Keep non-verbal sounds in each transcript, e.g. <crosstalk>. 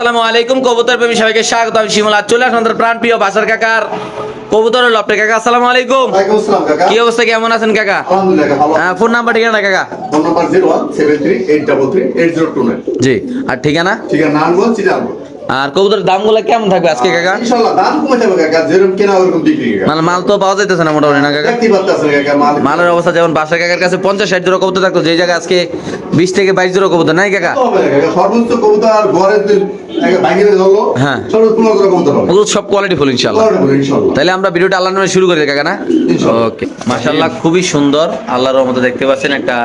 আসসালামু আলাইকুম কবুতর প্রেমী সবাইকে স্বাগত। আমি শিমলা চলে আসুন আমাদের প্রাণ প্রিয় বাসার কাকার। কবুতর লপটে কাকা আসসালামু আলাইকুম। কি অবস্থা কেমন আছেন কাকা? হ্যাঁ, ফোন নাম্বার ঠিকানা কাকা? Phone number zero one seven three eight double three eight zero two nine জি আর ঠিকানা? ঠিকানা নারায়ণগঞ্জ আর কবুতরের দামগুলো কেমন থাকবে আজকে কাকা? ইনশাআল্লাহ দাম কমে যাবে কাকা। যেরকম কেনা ওরকম বিক্রি কাকা। মানে মাল তো পাওয়া যাইতেছে না মোটামুটি না কাকা? দেখতে পাচ্ছেন কাকা মাল। মালের অবস্থা যেমন বাসা কাকার কাছে পঞ্চাশ ষাট জোড়া কবুতর থাকতো যে জায়গায় আজকে বিশ থেকে বাইশ জোড়া কবুতর নাই কাকা? সর্বোচ্চ কবুতর ঘরে বাইরে ধরলো হ্যাঁ। সব কোয়ালিটি ফুল ইনশাল্লাহ। ঘরে ইনশাআল্লাহ তাহলে আমরা ভিডিওটা আল্লাহর নামে শুরু করি কাকা না। ওকে মাশাআল্লাহ খুবই সুন্দর আল্লাহর রহমতে দেখতে পাচ্ছেন একটা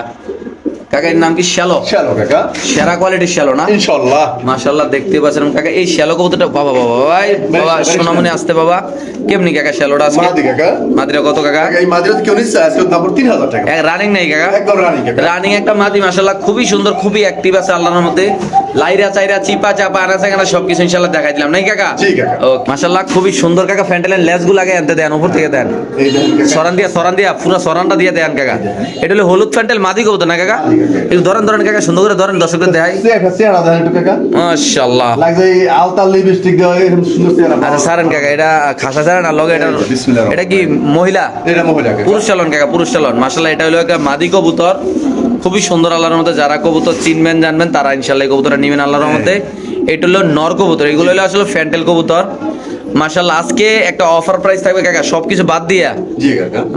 কাকা এর নাম কি শ্যালো শ্যালো কাকা। সেরা কোয়ালিটির শ্যালো না? ইনশাআল্লাহ মাশাআল্লাহ দেখতে পাচ্ছেন কাকা এই শ্যালো কবুতরটা বাবা বাবা ভাই বাবা সোনামনি আসতে বাবা। কেমনি কাকা শ্যালোটা আছে মাদি কাকা। মাদিরা কত কাকা? এই মাদিরা কেউ নিচ্ছে? আজকে দাম তিন হাজার টাকা। এক রানিং নাই কাকা? একদম রানিং কাকা। রানিং একটা মাদি মাশাআল্লাহ খুবই সুন্দর খুবই অ্যাক্টিভ আছে আল্লাহর মধ্যে লাইরা চাইরা চিপা চাপা আনাচে কানা সবকিছু ইনশাআল্লাহ দেখাই দিলাম। নাই কাকা? মাশাআল্লাহ খুবই সুন্দর কাকা ফ্যান্টেলের লেসগুলো আগে আনতে দেন উপর থেকে দেন। সরান দিয়া সরান দিয়া পুরো সরানটা দিয়ে দেন কাকা। এটা হলো হলুদ ফ্যান্টেল মাদি কবুতর না কাকা? একটু ধরেন ধরেন কাকা সুন্দর করে ধরেন দর্শকদের দেখাই। আলতা লিপস্টিক দেওয়া এরকম সুন্দর চেহারা। আচ্ছা সারেন কাকা এটা খাসা সারেন আর লগে এটা এটা কি মহিলা? এটা মহিলা পুরুষ চালন কাকা পুরুষ চালন। মাশাআল্লাহ এটা হলো একটা মাদি কবুতর। খুবই সুন্দর আল্লাহর মধ্যে যারা কবুতর চিনবেন জানবেন তারা ইনশাল্লাহ এই কবুতরটা নেবেন আল্লাহর মধ্যে এটা হলো নর কবুতর এগুলো হলো আসলে ফ্যান্টেল কবুতর। মাশাল্লাহ আজকে একটা অফার প্রাইস থাকবে কাকা সবকিছু বাদ দিয়া।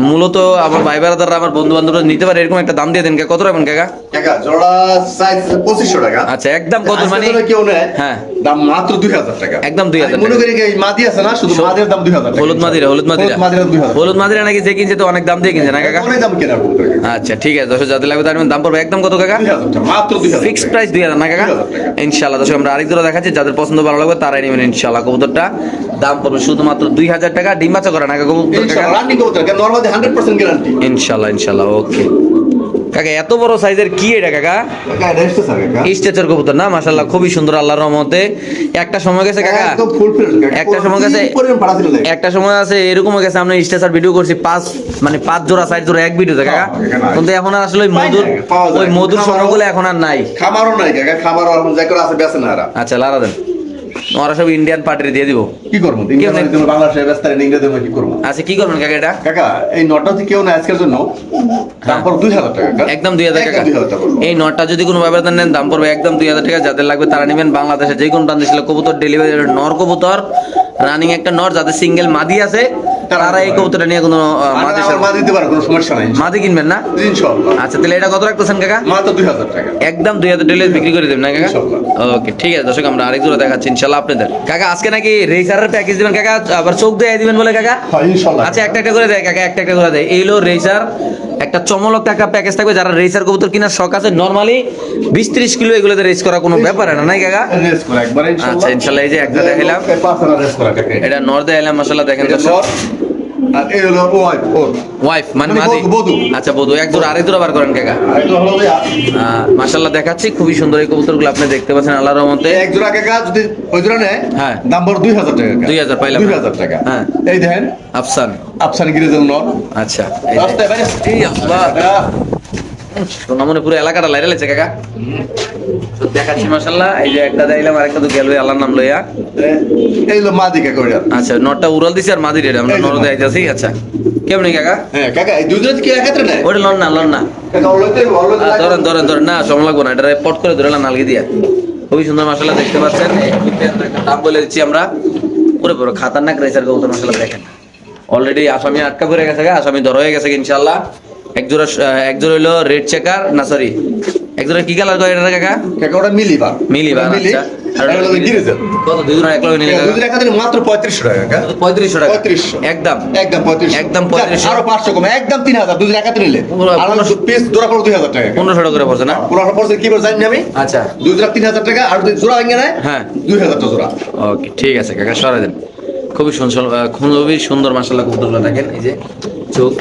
মূলত আমার ভাই বেড়াদাররা আমার বন্ধু বান্ধবরা নিতে পারে এরকম একটা দাম দিয়ে দেন কত রাখবেন কাকা? কাকা জোড়া সাইজ পঁচিশশো টাকা। আচ্ছা একদম কত? মানে কেউ নেয় হ্যাঁ। দাম মাত্র দুই হাজার টাকা। একদম 2000 আমি মনে করি মাদি আছে না শুধু সব- দাম দুই হাজার হলুদ মাদিরা হলুদ মাদিরা। হলুদ মাদিরা দুই হাজার হলুদ মাদিরা নাকি যে কিনছে তো অনেক দাম দিয়ে কিনছে না কাকা? অনেক দাম কেনার আচ্ছা ঠিক আছে দশ যাদের লাগবে তার দাম পড়বে একদম কত কাকা? দুই হাজার টাকা মাত্র দুই হাজার ফিক্স প্রাইস দুই হাজার না কাকা? ইনশাল্লাহ দর্শক আমরা আরেক জোড়া দেখাচ্ছি যাদের পছন্দ ভালো লাগবে তারাই নেবেন ইনশাল্লাহ কবুতরটা। দাম পড়বে শুধুমাত্র দুই হাজার টাকা ডিম বাচ্চা করে না কাকা কবুতর কাকা? রানিং করতে নরমালি হান্ড্রেড পার্সেন্ট গ্যারান্টি ইনশাল্লাহ ইনশাল্লাহ ওকে কাকা এত বড় সাইজের কি এটা কাকা? স্টেচার কবুতর না মাশাল্লাহ খুবই সুন্দর আল্লাহর রহমতে। একটা সময় গেছে কাকা একটা সময় গেছে একটা সময় আছে এরকম গেছে আমরা স্টেচার ভিডিও করছি পাঁচ মানে পাঁচ জোড়া সাইজ জোড়া এক ভিডিওতে কাকা। কিন্তু এখন আর আসলে মধুর ওই মধুর সময়গুলো এখন আর নাই। খামারও নাই কাকা খামারও এখন যাই করে আছে বেছে না আচ্ছা লারা দেন। ওরা সব ইন্ডিয়ান পার্টি দিয়ে দিব। কি করব? বাংলাদেশে ব্যস্ত ইংরেজি কি করব? আচ্ছা কি করবেন কাকা এটা? কাকা এই নটা যদি কেউ না আজকের জন্য দাম পড়বে দুই হাজার টাকা একদম দুই হাজার টাকা। এই নটটা যদি কোনো ব্যাপারে নেন দাম পড়বে একদম দুই হাজার টাকা। যাদের লাগবে তারা নেবেন বাংলাদেশে। যে কোনো প্রান্তে ছিল কবুতর ডেলিভারি নর কবুতর রানিং একটা নর যাদের সিঙ্গেল মাদি আছে তারা এই কবুতরটা নিয়ে কোনো আর মাদি দিতে পারে কোনো সমস্যা নাই। মাদি কিনবেন না? ইনশাআল্লাহ আচ্ছা তাহলে এটা কত রাখতেছেন কাকা? মাত্র দুই হাজার টাকা। একদম দুই হাজার বিক্রি করে দেবেন না কাকা। ওকে ঠিক আছে দর্শক আমরা আরেক জোড়া দেখাচ্ছি ইনশাল্লাহ আপনাদের। কাকা আজকে নাকি রেসারের প্যাকেজ দিবেন? কাকা আবার চোখ দিয়ে দিবেন বলে কাকা? হ্যাঁ ইনশাআল্লাহ আচ্ছা একটা একটা করে দেয় কাকা একটা একটা করে দেয়। এই হলো রেসার একটা চমলক টাকা প্যাকেজ থাকবে যারা রেসার কবুতর কিনার শখ আছে নর্মালি বিশ ত্রিশ কিলো এগুলোতে রেস করা কোনো ব্যাপার না নাই কাকা? আচ্ছা, ইনশাল্লাহ। এই যে একটা কাকা। এটা নর্দে এলাম মশলা দেখেন আর এই হলো ওয়াইফ ওর ওয়াইফ মানে মাদি বধূ, বধূ। আচ্ছা বধু এক জোড়া আরেক জোড়া বার করেন কাকা আর এটা হলো ভাইয়া, মাশাল্লাহ দেখাচ্ছি খুবই সুন্দর এই কবুতরগুলো আপনি দেখতে পাচ্ছেন আল্লাহর রহমতে এক জোড়া কাকা যদি ওই জোড়া নেয় হ্যাঁ। দাম দুই হাজার টাকা কাকা। 2000 পাইলাম। দুই হাজার টাকা হ্যাঁ। এই দেখেন আফসান আফসান গিরিজের নর আচ্ছা রাস্তায় বাইরে এই আল্লাহ পুরো এলাকাটা লাইরে লেছে কাকা। দেখাচ্ছি মাশাল্লাহ এই যে একটা দেখাইলাম আরেকটা তো গেল আল্লাহর নাম লইয়া। এই হলো মা দিকে করে আচ্ছা নটটা উড়াল দিছি আর মাদি রেড আমরা এই যে নর মাদি। দেখাইতেছি আচ্ছা। কেমনি কাকা? হ্যাঁ কাকা এই জোড়া কি একত্রে নেয়? ওটা লন না লন না। কাকা ধরেন ধরেন ধরেন। না সময় লাগবো না এটা পট করে ধরে নালগি দিয়া। খুবই সুন্দর মশলা দেখতে পাচ্ছেন। দাম বলে দিচ্ছি আমরা। পুরো পুরো খাতারনাক রেসার কবুতর মশলা দেখেন। অলরেডি আসামি আটকা পড়ে গেছে আসামি ধরা হয়ে গেছে ইনশাল্লাহ এক জোড়া আহ, এক জোড়া হইল রেড চেকার না সরি এক জোড়া কি কালার করে এটা কাকা? কাকা ওটা মিলিবার মিলিবার মিলি আচ্ছা। কত দুই জোড়া এক নিলে দুই জোড়া একত্রে মাত্র টাকা কাকা। টাকা। 3500 একদম। একদম একদম 3500 আরও পাঁচশো কম। একদম নিলে। আর পিস জোড়া করে টাকা টাকা করে পড়ছে না? পুরো পড়ছে কি জানি না আমি? আচ্ছা। দুই জোড়া টাকা আর জোড়া ভেঙে হ্যাঁ। দুই হাজার টাকা জোড়া। ওকে ঠিক আছে কাকা সরাই দেন। খুবই সুন্দর খুবই সুন্দর মাসাল্লাহ কবুতরগুলো দেখেন এই যে চোখ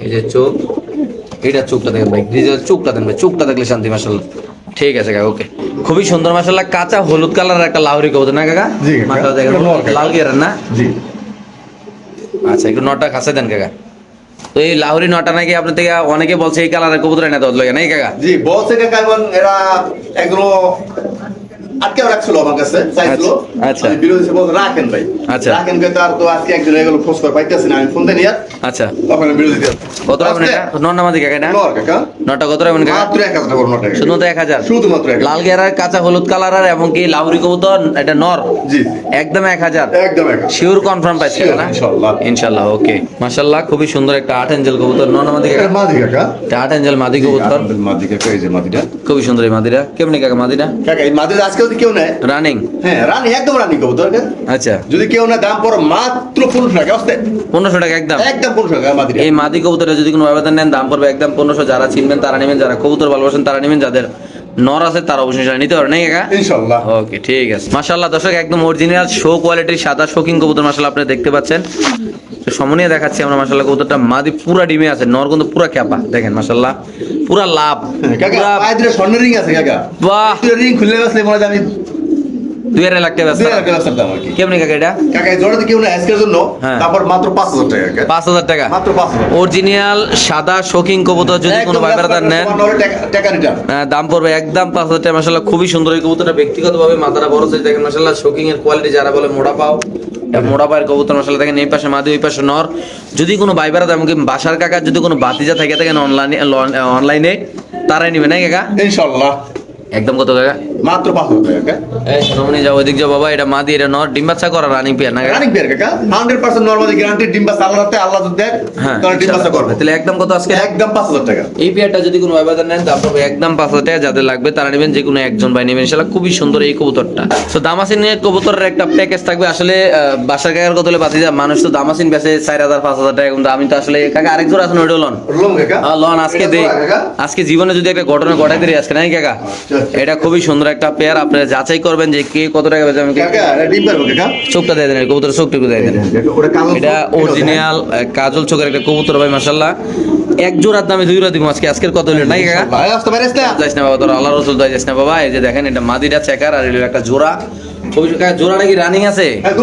এই যে চোখ। এইটা চোখটা দেখেন ভাই গ্রিজের চোখটা দেন ভাই চোখটা দেখলে শান্তি মাসাল্লাহ ঠিক আছে কাকা ওকে খুবই সুন্দর মাসাল্লাহ কাঁচা হলুদ কালারের একটা লাউরি কবুতর না কাকা? জি, কাকা। মাসাল্লাহ দেখেন এটা নর কাকা। লাল গিয়ারের না? জি। আচ্ছা একটু নটা কাছে দেন কাকা। তো এই লাউরি নটা নাকি আপনার থেকে অনেকে বলছে এই কালারের কবুতর এনে দেওয়া লাগে নাই কাকা? জি বলছে কাকা এখন এরা এগুলো আটকেও রাখছিল আমার কাছে চাইছিল। আচ্ছা, আচ্ছা। বিরোধী রাখেন ভাই। আচ্ছা। রাখেন কিন্তু আর তো আজকে একজন হয়ে গেল খোঁজ করে পাইতেছি না। আমি ফোন দেন ইয়ার আচ্ছা। তখন বিরোধী কত রাখবেন এটা? নর নামাজি কাকা কাকা। নটা কত রাখবেন কাকা? মাত্র টাকা শুধুমাত্র শুধুমাত্র হাজার। লাল গেরার কাঁচা হলুদ কালার আর এবং কি লাউরি কবুতর এটা নর? জি একদম এক হাজার? একদম এক হাজার। শিওর কনফার্ম পাইছে না? ইনশাআল্লাহ। ইনশাল্লাহ ওকে মাশাল্লাহ খুবই সুন্দর একটা আট এঞ্জেল কবুতর। নামাজি কাকা? মাদি কাকা। এটা আট এঞ্জেল মাদি কবুতর। মাদি কাকা এই যে মাদিটা। খুবই সুন্দর এই মাদিরা কেমনি কাকা মাদিরা কাকা এই মাদি আজকে যদি কেউ নেয় রানিং হ্যাঁ রানিং একদম রানিং কবুতর। আচ্ছা। যদি কেউ না দাম পড়ো মাত্র পনেরোশো টাকা অস্তে পনেরোশো টাকা একদম। একদম পনেরোশো টাকা মাদি এই মাদি কবুতরে যদি কোনো আবেদন নেন দাম পড়বে একদম পনেরোশো যারা চিনবেন তারা নেবেন যারা কবুতর ভালোবাসেন তারা নেবেন যাদের নর আছে তার অবশ্যই সেটা নিতে পারেন নাকি কাকা? ইনশাল্লাহ ওকে ঠিক আছে। মাশাআল্লাহ দর্শক একদম অরিজিনাল শো কোয়ালিটির সাদা শোকিং কবুতর মাশাআল্লাহ আপনি দেখতে পাচ্ছেন। তো সমনিয়ে দেখাচ্ছি আমরা মাশাআল্লাহ কবুতরটা মাদি পুরা ডিমে আছে নর কিন্তু পুরা ক্যাপা দেখেন মাশাআল্লাহ পুরা লাভ কাকা পুরা পায়ে দুটো স্বর্ণের রিং আছে কাকা। বাহ! রিং খুলে বসলে মনে হয় আমি দুই আড়াই লাখ টাকা বেচতাম আর কি। কেমনি কাকা এটা কাকা এই জোড়াতে কেউ না আজকের জন্য হ্যাঁ। তারপর মাত্র পাঁচ হাজার টাকা পাঁচ হাজার টাকা। মাত্র পাঁচ হাজার অরিজিনাল সাদা শোকিং কবুতর যদি কোনো ভাই নেন আহ, দাম পড়বে একদম পাঁচ হাজার টাকা। মাসাল্লাহ খুবই সুন্দর এই কবুতরটা ব্যক্তিগতভাবে মাথাটা বড় সাইজ দেখেন মাসাল্লাহ শোকিং এর কোয়ালিটি যারা বলে মোড়া পাও মোড়া পায়ের কবুতর মাসাল্লাহ দেখেন এই পাশে মাদি ওই পাশে নর। যদি কোনো বেড়াতে এমনকি বাসার কাকার যদি কোনো বাতিজা থাকে থাকেন অনলাইনে অনলাইনে তারাই নিবে না কাকা? ইনশাল্লাহ একদম কত কাকা মাত্র পাঁচ টাকা এই সোনামণি যাও ওইদিক যাও বাবা এটা মাদি এটা নর ডিম বাচ্চা করা রানিং পেয়ার না রানিং পেয়ার কাকা হান্ড্রেড পার্সেন্ট নর্মালি গ্যারান্টি আল্লাহ রাতে আল্লাহ যদি দেয় হ্যাঁ তাহলে করবে। তাহলে একদম কত আজকে? একদম পাঁচ হাজার টাকা। এই পেয়ারটা যদি কোনো ব্যবধান নেন একদম পাঁচ হাজার টাকা যাদের লাগবে তারা নেবেন যে কোনো একজন ভাই নেবেন। খুবই সুন্দর এই কবুতরটা। তো দামাসিন কবুতরের একটা প্যাকেজ থাকবে। আসলে বাসার কাকার কত বাতি যায় মানুষ তো দামাসিন বেচে চার হাজার পাঁচ হাজার টাকা কিন্তু আমি তো আসলে কাকা আরেক জোর আছেন ওইটা লন? লন আজকে এটা দে আজকে জীবনে যদি একটা ঘটনা ঘটাই দিই আজকে নাই কাকা? আচ্ছা। এটা খুবই সুন্দর একটা পেয়ার আপনারা যাচাই করবেন যে কে কত টাকা বেচে আমি চোখটা দিয়ে দেন কবুতর চোখটুকু দিয়ে দেন। এটা অরিজিনাল কাজল চোখের একটা কবুতর ভাই মাসাল্লাহ এক জোড়ার দামে দুই জোড়া দিব আজকে আজকের কত হলো নাকি কাকা? ভাই না। বাবা তোর আল্লাহ রসুল যাইস না বাবা এই যে দেখেন এটা মাদিটা চেকার আর এটা একটা জোড়া। কাকা রানিং আছে? হ্যাঁ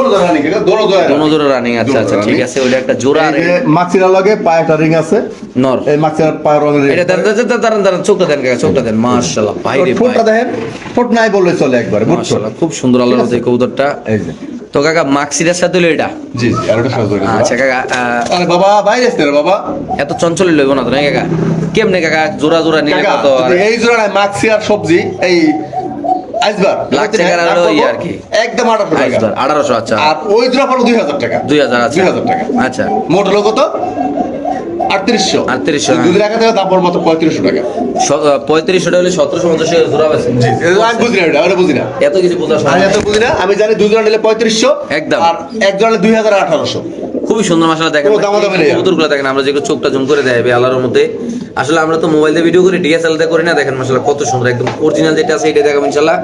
জোড়া রানিং আছে আচ্ছা ঠিক আছে ওইটা একটা জোড়া আর এই যে মাক্সিরা লগে পায়ে একটা রিং আছে। নর। এই মাক্সিরার পায়ের রঙের এটা দাঁড়ান দাঁড়ান দাঁড়ান দাঁড়ান চোখটা দেন কাকা চোখটা দেন মাশাআল্লাহ ভাই রে ফুটটা দেখেন ফুট নাই বললে চলে একবার মাশাআল্লাহ খুব সুন্দর আল্লাহর কবুতরটা। এই যে। তো কাকা মাক্সিটার সাথে হলো এটা? জি জি আর ওটা সাজো আচ্ছা কাকা আরে বাবা বাইরে আসতে রে বাবা। এত চঞ্চল লইব না তো কাকা? কেমনে কাকা জোড়া জোড়া নিলে কত এই জোড়া মাক্সি আর সবজি এই আইসবার। লাখ টাকার আরও ইয়ে আর কি। একদম আঠারোশো টাকা। আইসবার আঠারোশো আচ্ছা। আর ওই পড়ল দুই হাজার টাকা। দুই হাজার আচ্ছা। দুই হাজার টাকা। আচ্ছা। মোট হলো কত? আটত্রিশশো। 3800। দুধের টাকা দাম পড়ল মাত্র পঁয়ত্রিশশো টাকা। পঁয়ত্রিশশো টাকা হলে সতেরোশো পঞ্চাশ টাকা জোড়া আছে। আমি বুঝি না এটা বুঝি না। এত কিছু বোঝা আমি এত বুঝি না আমি জানি দুই জোড়া নিলে পঁয়ত্রিশশো একদম। আর এক জোড়া দুই হাজার আঠারোশো। খুবই সুন্দর মশলা দেখেন কবুতরগুলো দেখেন আমরা যেগুলো চোখটা জুম করে দেয় আল্লাহর মধ্যে আসলে আমরা তো মোবাইল দিয়ে ভিডিও করি ডিএসএল দিয়ে করি না দেখেন মশলা কত সুন্দর একদম অরিজিনাল যেটা আছে এটা দেখাবেন ইনশাল্লাহ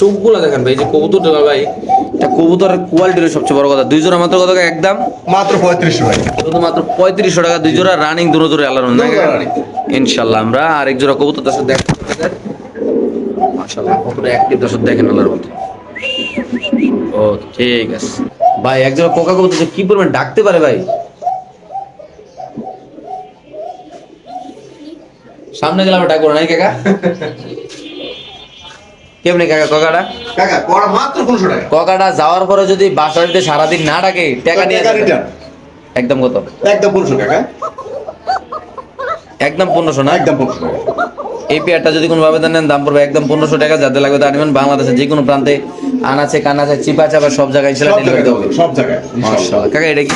চোখগুলো দেখেন ভাই এই যে কবুতরটা ভাই এটা কবুতরের কোয়ালিটির সবচেয়ে বড় কথা। দুই জোড়া মাত্র কত একদম মাত্র পঁয়ত্রিশশো টাকা শুধুমাত্র পঁয়ত্রিশশো টাকা দুই জোড়া রানিং দুটো running। ইনশাল্লাহ আমরা আরেক জোড়া কবুতর দর্শক দেখ মাশাল্লাহ কতটা অ্যাক্টিভ দর্শক দেখেন ও ঠিক আছে। ভাই এক জোড়া কোকা কবুতর কি পরিমাণ ডাকতে পারে ভাই? সামনে গেলে আমরা ডাকবো না নাই কাকা? কেমনি কাকা ককাটা? কাকা কড়া মাত্র পনেরোশো টাকা। ককাটা যাওয়ার পরে যদি বাসাতে সারাদিন না ডাকে টাকা নিয়ে। একদম কত? একদম পনেরোশো টাকা। একদম না? একদম টাকা। এই পেয়ারটা যদি নেন দাম পড়বে একদম পনেরোশো টাকা। যাতে লাগবে তা নেবেন বাংলাদেশের যে কোনো প্রান্তে। আনাচে কানাচে চিপা চাপা সব জায়গায় ইনশাল্লাহ ডেলিভারি দেবো সব জায়গায় মাশাআল্লাহ। কাকা এটা কি?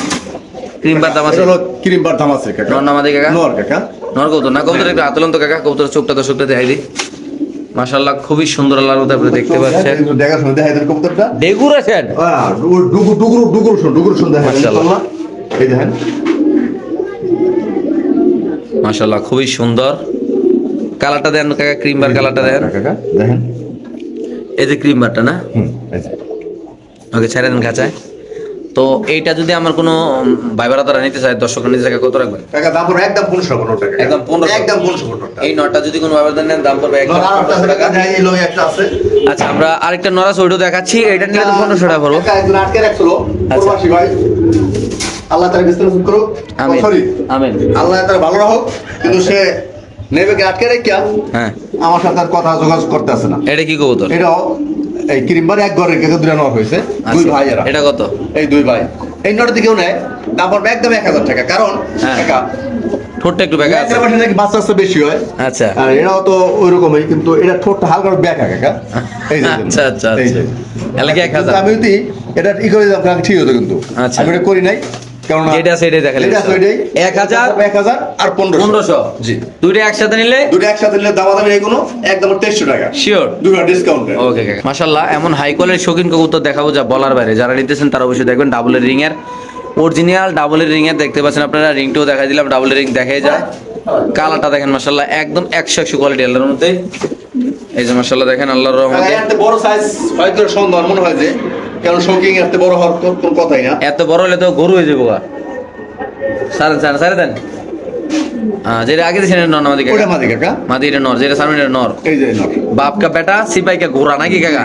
ক্রিম দাম আছে ক্রিম বার দাম আছে কাকা। নর নামাদি কাকা? নর কাকা। নর কবুতর না? কবুতর একটু আতলন্ত কাকা। কবুতর চোখটা দর্শকটা দেখাই দিই। মাশাআল্লাহ খুবই সুন্দর আল্লাহর মধ্যে আপনি দেখতে পাচ্ছেন। সময় দেখাই দেন কবুতরটা। ডুগুর ডুগুর ডুগুর ডুগুর শুন ডুগুর শুন মাশাআল্লাহ। এই দেখেন। মাশাআল্লাহ খুবই সুন্দর। কালারটা দেন কাকা ক্রিম বার কালারটা দেন। কাকা দেখেন। এই যে ক্রিম বারটা না? হুম ওকে ছেড়ে দেন খাঁচায় তো এইটা যদি আমার কোনো ভাইবারা তারা নিতে চায় দর্শক নিতে চায় কত রাখবেন কাকা দাম পড়বে একদম পনেরোশো পনেরো টাকা। একদম 1500 একদম পনেরোশো পনেরো টাকা। এই নটা যদি কোনো ভাইবার নেন দাম পড়বে একদম নর আরেকটা আছে 1500 টাকা আচ্ছা আমরা আরেকটা নরাস ওইটাও দেখাচ্ছি। এটা নিলে তো পনেরোশো টাকা পড়ব। আটকে রাখছিল আচ্ছা। ভাই। আল্লাহ তার বিস্তার করুক। আমিন। সরি আমিন। আল্লাহ তার ভালো রাখুক কিন্তু সে নেবে আটকে রেখা হ্যাঁ। আমার সাথে কথা যোগাযোগ করতে আসে না। এটা কি কবুতর? এটাও এই ক্রিমবার এক ঘরের কাছে দুটা নট হয়েছে দুই আচ্ছা, ভাই এরা। এটা কত? এই দুই ভাই। এই নটের দিকেও নেয় দাম পড়বে একদম এক হাজার টাকা। কারণ হ্যাঁ। টাকা ঠোঁটটা একটু আছে। নাকি বাচ্চা বাচ্চা বেশি হয়। আচ্ছা। আর এটাও তো ওই রকমই কিন্তু এটা ঠোঁটটা হালকা ব্যাকা কাকা এই যে আচ্ছা, আচ্ছা, এই যে। আচ্ছা। এলাকা এক হাজার। আমি যদি এটা ই করে ঠিক হতো কিন্তু। আচ্ছা। আমি এটা করি নাই। যেটা আছে দেখালে এটা আছে ওইটাই। এক হাজার এক হাজার আর পনেরোশো। পনেরোশো। জি। দুইটা একসাথে নিলে? দুটো একসাথে নিলে দাম দামি এগুলো একদম তেইশশো টাকা। শিওর দুটো ডিসকাউন্ট ওকে মাশাল্লাহ এমন হাই কোয়ালিটির শৌখিন কবুতর দেখাবো যা বলার বাইরে। যারা নিতেছেন তারা অবশ্যই দেখবেন ডাবল রিং এর অরিজিনাল ডাবল রিং এর দেখতে পাচ্ছেন আপনারা রিংটাও দেখাই দিলাম ডাবল রিং দেখাই যায় কালারটা দেখেন মাশাল্লাহ একদম একশো একশো কোয়ালিটি আল্লাহর মধ্যে এই যে মাশাল্লাহ দেখেন আল্লাহর রহমতে। বড় সাইজ হয়তো সুন্দর মনে হয় যে। কারণ শৌকিং এত বড় হওয়ার কোনো কথাই না? এত বড় হলে তো গরু হয়ে যাব দেন। যেটা আগে দিয়েছেন নর আমাদেরকে ওটা মাদি কাকা। মাদি এটা নর যেটা সামনে এটা নর। এই যে নট বাপ কা বেটা সিপাই কা ঘোড়া নাকি কাকা?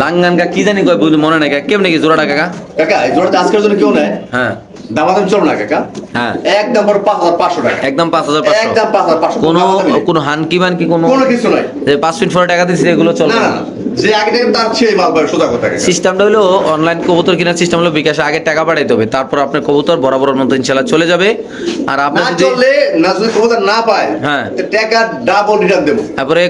লাঙ্গান কা কি জানি কয় বুঝলি মনে নাই কাকা। কেমনি কি জোড়াটা কাকা? কাকা এই জোড়াটা আজকের জন্য কেউ নেয়? হ্যাঁ। দামাদাম চল না কাকা। হ্যাঁ। একদম পাঁচ হাজার পাঁচশো টাকা। একদম পাঁচ হাজার একদম পাঁচ হাজার পাঁচশো। কোনো কোনো হানকি বানকি কোনো কোনো কিছু নাই। যে পাঁচ ফিট ফোর টাকা দিচ্ছে এগুলো চলবে না। যে আগে থেকে তার সেই মাল পাবে সোজা কথা সিস্টেমটা হলো অনলাইন কবুতর কেনার সিস্টেম হলো বিকাশে আগে টাকা পাঠাইতে হবে তারপর আপনার কবুতর বরাবর মতো ইনশাল্লাহ চলে যাবে। আর আপনি যদি চললে না যদি কবুতর না পায় হ্যাঁ। টাকা ডাবল রিটার্ন দেবো। তারপরে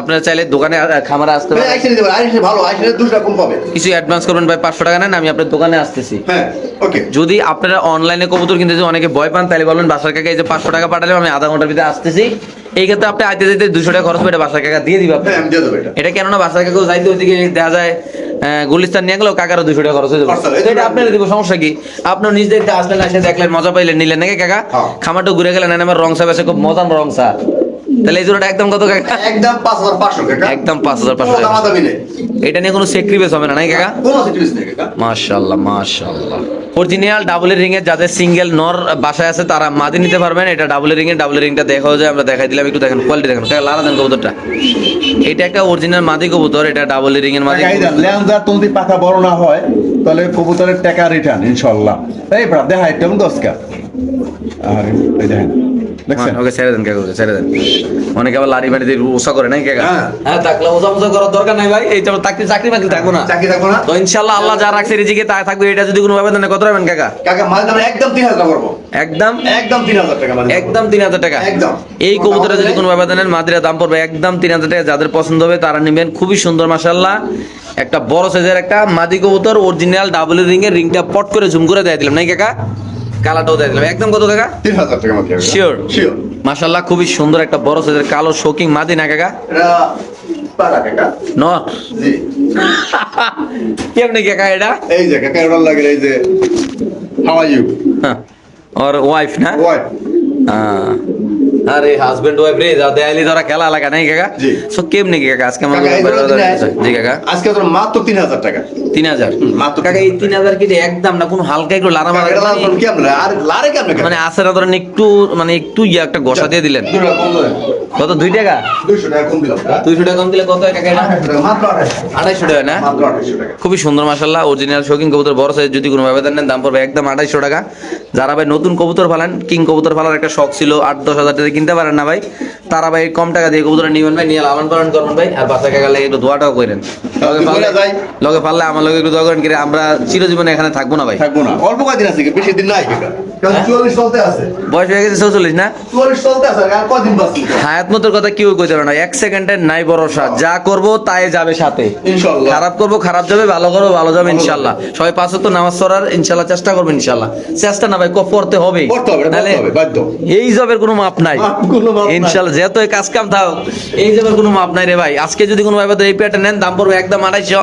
আপনারা চাইলে দোকানে খামারে আসতে পারেন। আইসে নিতে পারে আইসে ভালো আইসে কম পাবে। কিছু অ্যাডভান্স করবেন ভাই পাঁচশো টাকা নেন আমি আপনার দোকানে আসতেছি। হ্যাঁ ওকে যদি আপনারা অনলাইনে কবুতর কিনতে অনেকে ভয় পান তাহলে বলবেন বাসার কাকা এই যে পাঁচশো টাকা পাঠালে আমি আধা ঘণ্টার ভিতরে আসতেছি। এই ক্ষেত্রে আপনি আইতে যেতে দুশো টাকা খরচ করে বাসার কাকা দিয়ে দিবে আপনি হ্যাঁ এটা। কেননা বাসার কাকাও যাইতে ওইদিকে দেখা যায় গুলিস্তান নিয়ে গেলেও কাকারও দুশো টাকা খরচ হয়ে যাবে। এটা আপনার দিব সমস্যা কি? আপনার নিজ দেখতে আসলেন এসে দেখলেন মজা পাইলেন নিলেন নাকি কাকা? হ্যাঁ। খামারটা ঘুরে গেলেন আমার রং সাপ আছে খুব মজার রং সা তাহলে এই জোড়াটা একদম কত কাকা? একদম পাঁচ হাজার পাঁচশো একদম পাঁচ হাজার পাঁচশো এটা নিয়ে কোনো সেক্রিফাইস হবে না নাকি কাকা? সিটিভিস অরিজিনাল ডাবল রিং এর যাদের সিঙ্গেল নর বাসায় আছে তারা মাদি নিতে পারবেন। এটা ডাবল রিং এর ডাবল রিংটা দেখাও যায় আমরা দেখাই দিলাম। একটু দেখেন কোয়ালিটি দেখেন। লালা দেন কবুতরটা। এটা একটা অরিজিনাল মাদি কবুতর এটা ডাবল রিং এর মাদি টাকা লেন্সার তুমি পাতা পাখা বড় না হয় তাহলে কবুতরের টাকা রিটার্ন ইনশাআল্লাহ। এই ব্রা দেখা একদম দশকা আর এই দেখেন। ওকে ছেড়ে দেন কাকা ছেড়ে দেন। অনেকে আবার লারি বাড়ি ওসা করে নাই কাকা? হ্যাঁ। হ্যাঁ থাকলে ওসা মোসা করার দরকার নাই ভাই। এই তো চাকরি চাকরি বাকরি থাকব না। চাকরি থাকব না? তো ইনশাআল্লাহ আল্লাহ যা রাখছে রিজিকে তা থাকবে এটা যদি কোনো ভাবে দেন কত রাখবেন কাকা? কাকা মাল দাম একদম করব। টাকা মাল একদম তিন হাজার টাকা? একদম। এই কবুতরে যদি কোনো ব্যাপার দেন মাদিরা দাম পড়বে একদম তিন হাজার টাকা। যাদের পছন্দ হবে তারা নেবেন। খুবই সুন্দর মাসাল্লাহ একটা বড় সাইজের একটা মাদি কবুতর অরিজিনাল ডাবল রিং এর রিংটা পট করে ঝুম করে দিয়ে দিলাম নাই কাকা? কালাটাও দিয়ে দিলাম। একদম কত কাকা? তিন হাজার টাকা মাত্র শিওর শিওর মাশাল্লাহ খুবই সুন্দর একটা বড় সাইজের কালো শোকিং মাদি না কাকা? নট জি। <laughs> কেমনি কাকা এটা? এই যে কাকা ওটা লাগে এই যে হাউ আর ইউ ওর ওয়াইফ না? ওয়াইফ হ্যাঁ। আরে হাজবেন্ড ওয়াইফ রে যা দেয়ালি ধরা খেলা লাগা নাই কাকা? জি। সো কেমনি কি কাকা আজকে আমার জি কাকা। আজকে তোর মাত্র তিন হাজার টাকা। তিন হাজার? মাত্র কাকা এই তিন হাজার কি একদম না কোনো হালকা একটু লারা মারা লাল মানে- আর লারে কেমন মানে ধরেন একটু মানে একটু ইয়ে একটা গসা দিয়ে দিলেন। কত দুই টাকা? দুইশো টাকা কম দিলাম। হ্যাঁ? দুইশো টাকা কম দিলে কত কাকা এটা? মাত্র টাকা না? মাত্র টাকা। খুবই সুন্দর মাসাল্লাহ অরিজিনাল শৌখিন কবুতর বড় সাইজ যদি কোনো ভাবে দেন দাম পড়বে একদম আড়াইশো টাকা। যারা ভাই নতুন কবুতর ফালান কিং কবুতর ফালার একটা শখ ছিল আট দশ হাজার টাকা কিনতে পারেন না ভাই। তারা ভাই কম টাকা দিয়ে কবুতর নিবেন ভাই নিয়ে লালন পালন করবেন ভাই আর বাচ্চা কাকালে একটু দোয়াটাও করেন। লগে পারলে লগে পারলে আমার লগে একটু দোয়া করেন আমরা চিরজীবনে এখানে থাকব না ভাই। থাকব না। অল্প কাজ আছে বেশি দিন নাই। হ্যাঁ? বয়স হয়ে গেছে চৌচল্লিশ না? চুয়াল্লিশ চলতে আছে আর কদিন বাকি? হায়াত মতোর কথা কেউ কইতে পারে না। এক সেকেন্ডের নাই ভরসা। যা করব তাই যাবে সাথে। ইনশাল্লাহ খারাপ করব খারাপ যাবে ভালো করব ভালো যাবে ইনশাল্লাহ সবাই পাঁচ তো নামাজ পড়ার ইনশাল্লাহ চেষ্টা ইনশাল্লাহ চেষ্টা না ভাই ক- করতে হবে। এই জবের কোনো মাপ নাই। ইনশাল্লাহ যেহেতু এই কাজ কাম থাক এই জবের কোনো মাপ নাই রে ভাই। আজকে যদি কোনো ভাই এই পেয়ারটা নেন দাম পড়বে একদম আড়াইশো।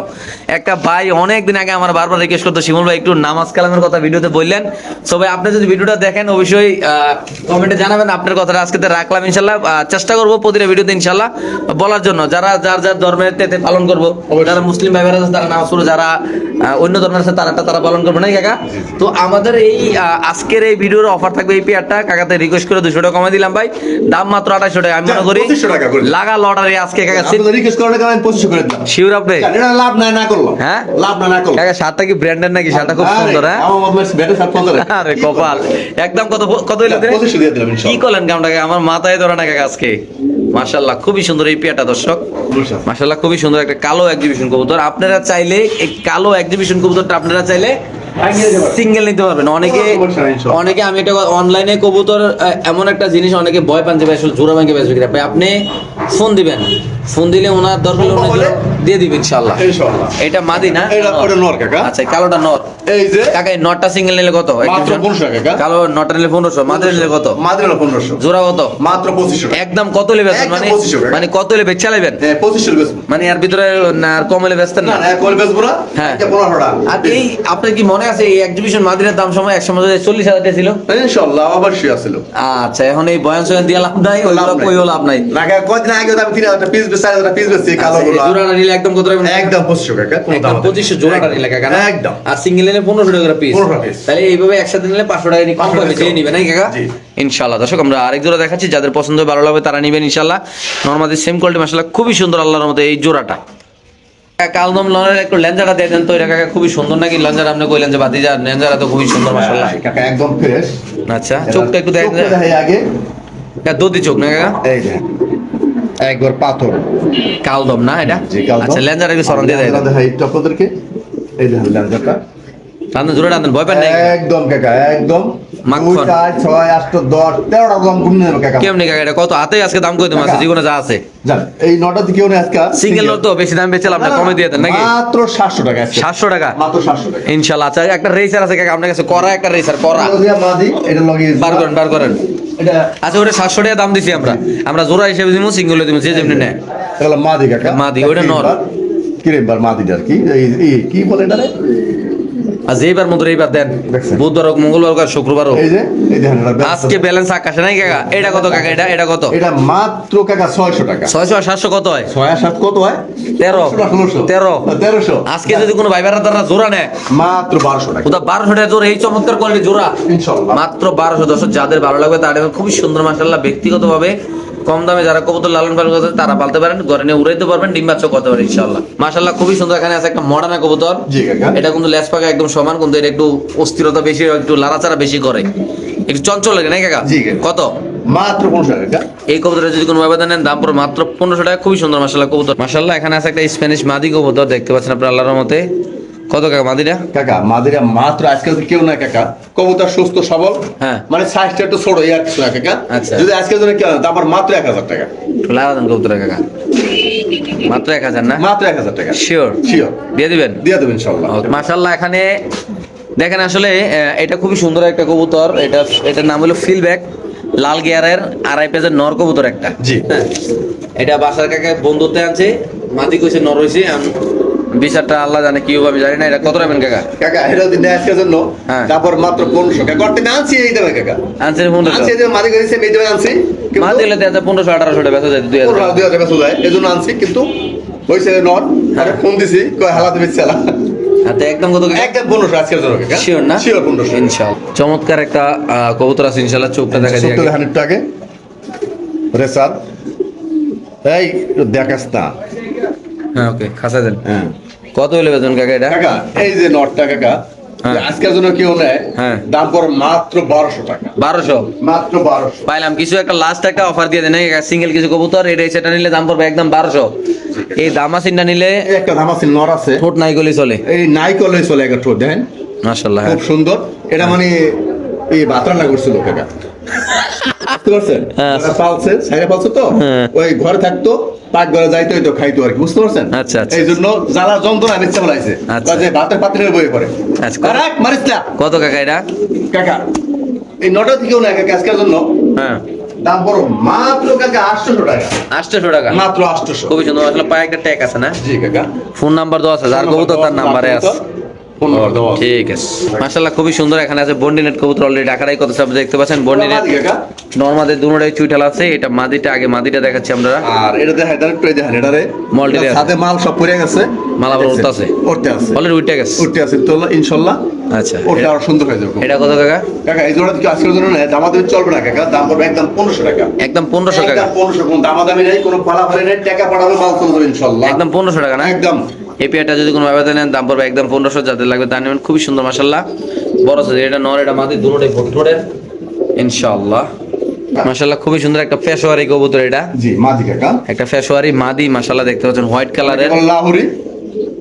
একটা ভাই অনেক দিন আগে আমার বারবার রিকোয়েস্ট করতো শিমুল ভাই একটু নামাজ কালামের কথা ভিডিওতে বললেন। সবাই আপনি যদি ভিডিওটা দেখেন অবশ্যই কমেন্টে জানাবেন আপনার কথাটা। আজকে রাখলাম ইনশাল্লাহ। চেষ্টা করব প্রতিটা ভিডিওতে ইনশাল্লাহ বলার জন্য। যারা যার যার ধর্মের তেতে পালন করব যারা মুসলিম ভাই বোনেরা আছে তারা নামাজ পড়বে যারা অন্য ধর্মের আছে তারা তারা পালন করবে না কাকা? তো আমাদের এই আজকের এই ভিডিওর অফার থাকবে এই পেয়ারটা কাকাতে রিকোয়েস্ট করে দুশো টাকা কমাই দিলাম ভাই। দাম মাত্র আঠাশশো টাকা। আমি মনে করি 2500 টাকা করে। দিন। লাগা লটারি আজকে কাকা রিকোয়েস্ট করার কারণে আমি পঁচিশশো করে দিলাম। শিওর আপনি? লাভ নাই না করলাম। হ্যাঁ? লাভ না না করলাম। কাকা শার্টটা কি ব্র্যান্ডের নাকি? শার্টটা খুব সুন্দর হ্যাঁ? আমার মত কপাল একদম কত কত হইল দিনে? পঁচিশশো দিয়ে দিলাম কি করলেন কামটাকে আমার মাথায় ধরে না আজকে। মাশাল্লাহ খুবই সুন্দর এই পেয়াটা দর্শক? মাশাল্লাহ খুবই সুন্দর একটা কালো এক্সিবিশন কবুতর। আপনারা চাইলে এই কালো এক্সিবিশন কবুতরটা আপনারা চাইলে সিঙ্গেল নিতে পারবেন। অনেকে ইনশাআল্লাহ। অনেকে আমি এটা অনলাইনে কবুতর এমন একটা জিনিস অনেকে ভয় পান যে ভাই আসলে জোড়া ব্যাংকে বেচবে ভাই আপনি ফোন দিবেন। ফোন দিলে ওনার দরকার হলে দিয়ে দিবেন ইনশাআল্লাহ। ইনশাআল্লাহ। এটা মাদি না? এটা ওটা নর কাকা। আচ্ছা কালোটা নর। এই যে কাকা নটটা সিঙ্গেল নিলে কত? মাত্র 1500 টাকা। কালো নটটা নিলে পনেরোশো মাদি নিলে কত? মাদ্রিনা পনেরোশো। জোড়া কত? মাত্র পঁচিশশো টাকা একদম কত লেবে একদম মানে 2500 মানে কত লেবে চালাবেন হ্যাঁ পঁচিশশো বেচবো। মানে এর ভিতরে না আর কম হলে বেচতেন না? না কল বেচবো না। হ্যাঁ। পনেরো টাকা আর এই আপনার কি মনে আছে এই এক্সিবিশন মাদিরের দাম সময় এক সময় চল্লিশ হাজার টাকা ছিল? ইনশাল্লাহ অবশ্যই আসছিল আচ্ছা এখন এই বয়ান সয়ান দিয়ে লাভ নাই লাভ ওইগুলো। কইও লাভ নাই। না কাকা কদিন আগে আমি তিন হাজার পিস বেচ চার হাজার পিস বেচছি কালো আচ্ছা, এই গুলো জোড়াটা নিলে একদম কত রাখবেন? একদম পঁচিশশো টাকা একদম পঁচিশশো জোড়াটা নিলে কাকা না? একদম। আর সিঙ্গেল নিলে পনেরোশো টাকা পিস 15 টাকা তাহলে এইভাবে একসাথে নিলে পাঁচশো টাকা নিয়ে কম 500 পাবে টাকা নিবে নাকি কাকা? ইনশাল্লাহ দর্শক আমরা আরেক জোড়া দেখাচ্ছি যাদের পছন্দ ভালো লাগবে তারা নিবেন ইনশাল্লাহ নর্মাদি সেম কোয়ালিটি মাসাল্লাহ খুবই সুন্দর আল্লাহর মতো এই জোড়াটা। কালদম লনের একটু লেঞ্জাটা দিয়ে দেন তো এটা কাকা খুবই সুন্দর নাকি? লেঞ্জার আপনি কইলেন যে বাতিজা লেঞ্জারা তো খুবই সুন্দর হ্যাঁ, কাকা একদম ফ্রেশ আচ্ছা চোখটা একটু দেখেন। আগে। দদি চোখ না কাকা? এই যে। একবার পাথর। কালদম না এটা? আচ্ছা লেঞ্জার একটু সরন দিয়ে দেয় দেখাই আপনাদেরকে এই দেখেন লেঞ্জারটা। আপনি জোরে টানেন ভয় পান না একদম কাকা একদম। মাখন। দুই চার ছয় আট দশ তেরোটা দাম গুণ নেবে কাকা। কেমনি কাকা এটা? কত? হাতে আজকে দাম দিলাম আছে কাকা। যা আছে। এই নটা আজকে সিঙ্গেল তো বেশি দাম না কমে দিয়ে দেন নাকি? মাত্র সাতশো টাকা সাতশো টাকা? মাত্র সাতশো টাকা। ইনশাল্লাহ আচ্ছা একটা রেসার আছে কাকা আপনার কাছে করা একটা রেসার করা। এটা লগে বার করেন বার করেন। আচ্ছা ওটা সাতশো টাকা দাম দিছি আমরা। আমরা জোড়া হিসেবে দিব সিঙ্গেল দিব যে যেমনি নেয়। মাদি কাকা। মাদি, নর। মাদিটার কি? এই কি বলে এটা রে? আর মতো এইবার দেন। বুধবার হোক মঙ্গলবার হোক শুক্রবার হোক। এই যে এই দেখেন এটা ব্যাস- আজকে ব্যালেন্স আকাশে নাই কাকা? এটা কত কাকা এটা? এটা কত? এটা মাত্র কাকা ছয়শো টাকা। ছয়শো আর সাতশো কত হয়? ছয় আর সাত কত হয়? তেরো। তেরো। তেরোশো। আজকে যদি কোনো ভাইবার তারা জোড়া নেয়? মাত্র বারোশো টাকা। ওটা বারোশো টাকা জোড়া এই চমৎকার কোয়ালিটি জোড়া। মাত্র বারোশো দশ যাদের ভালো লাগবে তাদের খুবই সুন্দর মাসাল্লাহ ব্যক্তিগতভাবে কম দামে যারা কবুতর লালন পালন করতে তারা পালতে পারেন ঘরে নিয়ে উড়াইতে পারবেন ডিম বাচ্চা করতে পারেন ইনশাল্লাহ মাসাল্লাহ খুবই সুন্দর এখানে আছে একটা মডার্না কবুতর। এটা কিন্তু লেস পাকা একদম সমান কিন্তু এটা একটু অস্থিরতা বেশি একটু লাড়াচাড়া বেশি করে। একটু চঞ্চল লাগে না কাকা? কাকা। কত? মাত্র পনেরোশো টাকা এই কবুতরের যদি কোনো ব্যবধান নেন দাম পড়ে মাত্র পনেরোশো টাকা খুবই সুন্দর মাসাল্লাহ কবুতর। মাসাল্লাহ এখানে আছে একটা স্প্যানিশ মাদি কবুতর দেখতে পাচ্ছেন আপনার আল্লাহর মতে কত কাকা মাদিরা? কাকা মাদিরা মাত্র আজকাল কেউ না কাকা কবুতর সুস্থ সবল হ্যাঁ। মানে সাইজটা একটু ছোট ইয়ার কিছু না কাকা। আচ্ছা। যদি আজকাল জন্য কেউ না আমার মাত্র এক হাজার টাকা। লাড়া দেন কবুতরের কাকা। মাত্র এক হাজার না? মাত্র এক হাজার টাকা। শিওর শিওর দিয়ে দিবেন? দিয়ে দেবেন ইনশাল্লাহ মাশাল্লাহ এখানে দেখেন আসলে এটা খুবই সুন্দর একটা কবুতর। এটা এটার নাম হলো ফিলব্যাক লাল গিয়ারের আড়াই পেজের নর কবুতর একটা। জি। হ্যাঁ। এটা বাসার কাকা বন্ধুতে আনছে মাটি কইছে নর হইছে আম- বিচারটা আল্লাহ জানে কি হবে জানি না এটা কত রাখবেন কাকা? কাকা এটা যদি নেয় আজকের জন্য। হ্যাঁ। তারপর মাত্র পনেরোশো। কাকা করতে না আনছি এই দেবে কাকা। আনছে পনেরোশো। আনছি এই মাদি করেছে এই দেবে আনছি। পনেরোশো আঠারোশো টাকা বেচা যায় দুই হাজার দুই হাজার টাকা যায় এই জন্য আনছি কিন্তু হয়েছে নট। হ্যাঁ। ফোন দিছি কয় হালাতে একদম কত কাকা একদম পনেরোশো আজকের জন্য কাকা। শিওর না? শিওর পনেরোশো। ইনশাআল্লাহ চমৎকার একটা কবুতর আছে ইনশাআল্লাহ চোখটা দেখা যায় টাকে এই দেখাস না। হ্যাঁ ওকে খাসা দেন। হ্যাঁ। কত হইলে বেতন কাকা এটা? কাকা এই যে নটটা কাকা হ্যাঁ। আজকের জন্য কেউ নেয় হ্যাঁ। দাম পড়ে মাত্র বারোশো টাকা। বারোশো? মাত্র বারোশো। পাইলাম কিছু একটা লাস্ট একটা অফার দিয়ে দেন। সিঙ্গেল কিছু কবুতর এটা সেটা নিলে দাম পড়বে একদম বারোশো। এই দামাসিনটা নিলে একটা নর আছে। ঠোঁট নাই চলে। এই চলে একটা ঠোঁট দেখেন। মাশাল্লাহ খুব সুন্দর। এটা মানে এই বাতরান্না করছিল কাকা। বুঝতে পারছেন? হ্যাঁ। ওরা পালছে সাইডে পালছে তো হ্যাঁ। ওই ঘরে থাকতো পাক ঘরে যাইতো হইতো খাইতো আর কি বুঝতে পারছেন? আচ্ছা, আচ্ছা। এই জন্য জ্বালা যন্ত্রণা নিচ্ছে বলাইছে আচ্ছা। যে ভাতের পাত্রের বই আচ্ছা। কত কাকা এটা? কাকা এই নটা থেকেও না কাকা আজকের জন্য হ্যাঁ। দাম বড়। মাত্র কাকা আটশোশো টাকা। আটশোশো টাকা? মাত্র আটশোশো। খুবই সুন্দর। আসলে পায়ে একটা ট্যাগ আছে না? জি কাকা। ফোন নাম্বার দেওয়া আছে যার কবুতর তার নাম্বারে আছে ঠিক আছে। মাশাল্লাহ খুবই সুন্দর। এখানে আছে বন্ডিনেট কবুতর অলরেডি ঢাকারাই কত সব দেখতে পাচ্ছেন। বন্ডিনেট মাদি নর্মাদের দুটোটাই চুইঠাল আছে। এটা মাদিটা আগে মাদিটা দেখাচ্ছি আমরা আর এটা দেখেন এটা একটু দেখেন এটারে layer। সাথে মাল সব পড়ে গেছে। মাল আবার উঠতে আছে। উঠতে আছে। অলরেডি উইটে গেছে। উঠতে আছে তো ইনশাল্লাহ আচ্ছা। ওটা আরও সুন্দর হয়ে যাবে। এটা কত কাকা? কাকা এই জোড়া যদি আজকের জন্য নেয় দামাদামি চলবে না কাকা। দাম পড়বে একদম পনেরোশো টাকা। একদম পনেরোশো টাকা। একদম পনেরোশো কোনো দামাদামি নেই কোনো ফালাফালি নেই। টাকা পাঠাবে মাল চলে যাবে ইনশাল্লাহ একদম পনেরোশো টাকা না? একদম। এই পেয়ারটা যদি কোনো ব্যবধান নেন দাম পড়বে একদম পনেরোশো যাদের লাগবে তা নেবেন। খুবই সুন্দর মাসাল্লাহ বড় সাইজ এটা নর এটা মাদি দুটোটাই ভোট ঠোঁটের ইনশাআল্লাহ। মাশাল্লাহ খুবই সুন্দর একটা পেশোয়ারি কবুতর এটা। জি মাদি কাকা। একটা পেশোয়ারি মাদি মাশাল্লাহ দেখতে পাচ্ছেন হোয়াইট কালারের লাহুরি।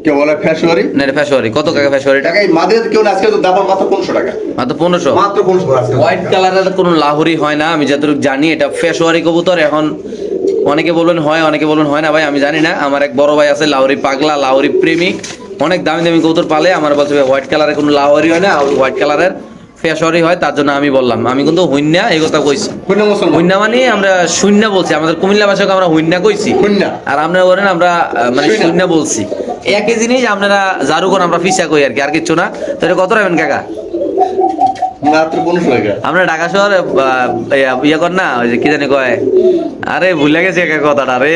কেউ বলে ফ্যাশওয়ারি না এটা পেশোয়ারি কত টাকা পেশোয়ারিটা টাকা এই মাদি কেউ আজকে তো দাম মাত্র পনেরোশো টাকা। মাত্র পনেরোশো? মাত্র পনেরোশো আজকে। হোয়াইট কালারের কোনো লাহুরি হয় না আমি যতটুকু জানি এটা ফেসওয়ারি কবুতর। এখন অনেকে বলবেন হয় অনেকে বলবেন হয় না ভাই আমি জানি না। আমার এক বড় ভাই আছে লাউরি পাগলা লাউরি প্রেমিক। অনেক দামি দামি কবুতর পালে। আমার বলছে হোয়াইট কালারের কোনো লাউরি হয় না হোয়াইট কালারের ফেসওয়ারি হয় তার জন্য আমি বললাম। আমি কিন্তু হুইন্যা এই কথা কইছি। হুইন্না মানে আমরা শূন্য বলছি। আমাদের কুমিল্লা ভাষাকে আমরা হুইন্যা কইছি। আর আপনারা বলেন আমরা মানে শূন্য। বলছি। একই জিনিস আপনারা জারুকন আমরা ফিসা কই আর কি আর কিচ্ছু না। তো এটা কত রাখবেন কাকা? আমরা ঢাকা শহরে ইয়ে কর না ওই যে কি জানি কয় আরে ভুলে গেছি একটা কথাটা রে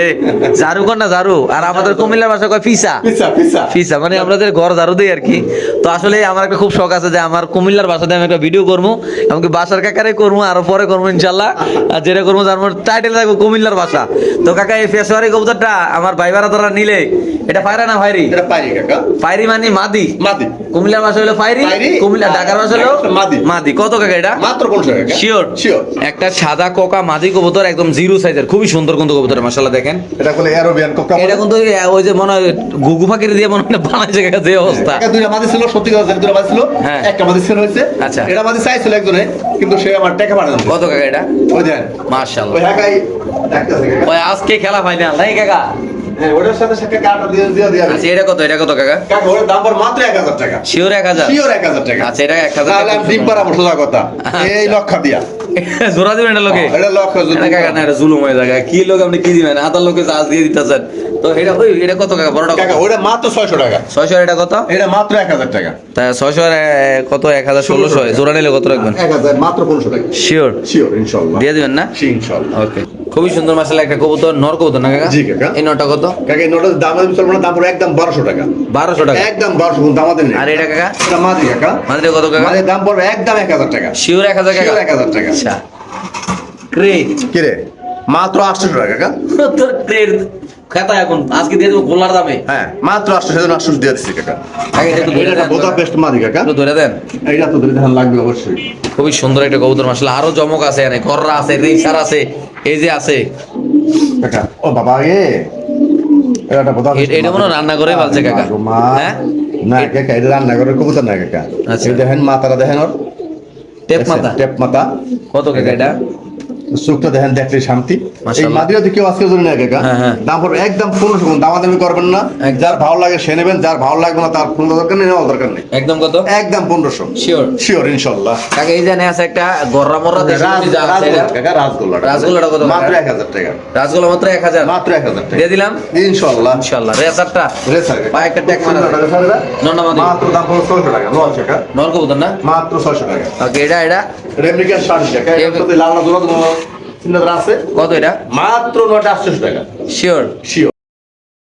ঝাড়ু কর না ঝাড়ু আর আমাদের কুমিল্লার ভাষা কয় ফিসা। ফিসা মানে আমাদের ঘর ঝাড়ু দিই আর কি। তো আসলে আমার একটা খুব শখ আছে যে আমার কুমিল্লার ভাষাতে আমি একটা ভিডিও করব এমনকি বাসার কাকারে করব আরও পরে করব ইনশাল্লাহ আর যেটা করব তার টাইটেল থাকব কুমিল্লার ভাষা। তো কাকা এই ফেসওয়ারি কবুতরটা আমার ভাই তোরা নিলে এটা ফায়রা না ফাইরি কাকা। ফাইরি মানে মাদি। মাদি। কুমিল্লার ভাষা হলো ফাইরি ফাইরি, কুমিল্লা ঢাকার ভাষা হলো মাদি। মাদি। কত কাকা এটা? মাত্র পনেরোশো টাকা শিওর শিওর একটা সাদা কোকা মাদি কবুতর একদম জিরো সাইজের খুবই সুন্দর কিন্তু কবুতর মাশাআল্লাহ দেখেন। এটা বলে অ্যারোবিয়ান কোকা এটা কিন্তু ওই যে মনে হয় ঘুঘু ফাঁকির দিয়ে মনে হয় বানাইছে কাকা যে অবস্থা। দুইটা মাদি ছিল সত্যি কথা দুইটা মাদি ছিল। হ্যাঁ। একটা মাদি সেল হয়েছে। আচ্ছা। এটা মাদি চাইছিল একজনে কিন্তু সে আমার টাকা পাঠানো কত কাকা এটা? ওই দেন। মাশাআল্লাহ। ওই হাকাই দেখতেছে কাকা। ওই আজকে খেলা ফাইনাল নাই কাকা? হ্যাঁ ওটার সাথে সাথে কাটা দিয়ে দিয়ে দিয়ে আচ্ছা এটা কত? এটা কত কাকা? কাকা ওর দাম মাত্র এক হাজার টাকা। শিওর এক হাজার? শিওর এক হাজার টাকা। আচ্ছা এটা এক হাজার ডিম পারাবো সোজা কথা। এই লক্ষা দিয়া। <laughs> জোড়া দিবেন এটা লোকে? এটা লক্ষ কাকা না এটা জুলুম হয়ে যায় কি লোক আপনি কি দিবেন? হাতার লোকে চার্জ দিয়ে দিতেছেন। তো এটা ওই এটা কত বড়টা কাকা ওটা মাত্র ছয়শো টাকা। ছয়শো এটা কত? এটা মাত্র এক হাজার টাকা। তা কত? জোড়া নিলে কত রাখবেন? মাত্র টাকা। শিওর শিওর ইনশাল্লাহ। দিয়ে দিবেন না? ওকে খুবই সুন্দর মাসালা একটা কবুতর নর কবুতর না কাকা? জি, কাকা। এই নটা কত? কাকা এই নটার দাম আমি চলবো না দাম পড়ে একদম বারোশো টাকা। বারোশো টাকা? একদম বারোশো দাম আমাদের নেই আর এটা কাকা? এটা মাদি কাকা। মাদি কত কাকা? মাদি দাম পড়বে একদম এক হাজার টাকা। শিওর এক হাজার টাকা? শিওর এক হাজার টাকা। আচ্ছা। ক্রেট কি রে মাত্র আটশো টাকা কাকা? তোর গ্রেট খাতা এখন আজকে দিয়ে দেবো গোলার দামে। হ্যাঁ মাত্র আটশো সেদিন আটশো দিয়ে দিচ্ছি কাকা। ধরে এটা বোতা পেস্ট মাদি কাকা। একটু ধরে দেন। এইটা তো ধান লাগবে অবশ্যই। খুবই সুন্দর একটা কবুতর মাসালা আরও জমক আছে এখানে কররা আছে রেসার আছে এই যে আছে। কাকা ও বাবা এ এটা বোতা এটা মনে রান্না করে ফেলছে কাকা। হ্যাঁ? না কাকা এটা রান্না করে কবুতর না কাকা। আচ্ছা। দেখেন মাথাটা দেখেন ওর। টেপ মাথা। টেপ মাথা। কত কাকা এটা? চোখটা দেখেন দেখলে শান্তি। এই মাশাআল্লাহ। মাদিরা তো কেউ আজকে জন্য না কাকা। দাম পড়বে একদম পনেরোশো দামাদামি করবেন না। যার ভালো লাগে সে নেবেন যার ভালো লাগবে না তার কোনো দরকার নেই নেওয়ার দরকার নেই। একদম কত? একদম পনেরোশো শিওর শিওর ইনশাল্লাহ কাকা এই জানে আছে একটা গররা মররা দেশি আছে কাকা রাসগোল্লা রাসগোল্লাটা কত মাত্র? এক হাজার টাকা। রাসগোল্লা মাত্র এক হাজার? মাত্র এক হাজার টাকা। দিয়ে দিলাম? ইনশাল্লাহ ইনশাল্লাহ রেসারটা রেসার পায়ে একটা ট্যাগ মারা। মাত্র দাম পড়বে ছয়শো টাকা। নয় টাকা নর কবুতর না? মাত্র ছয়শো টাকা। ওকে এটা এটা? রেপ্লিকার ষাট টাকা লাল চিহ্নটা আছে? কত এটা? মাত্র নটা আটশো টাকা। Sure sure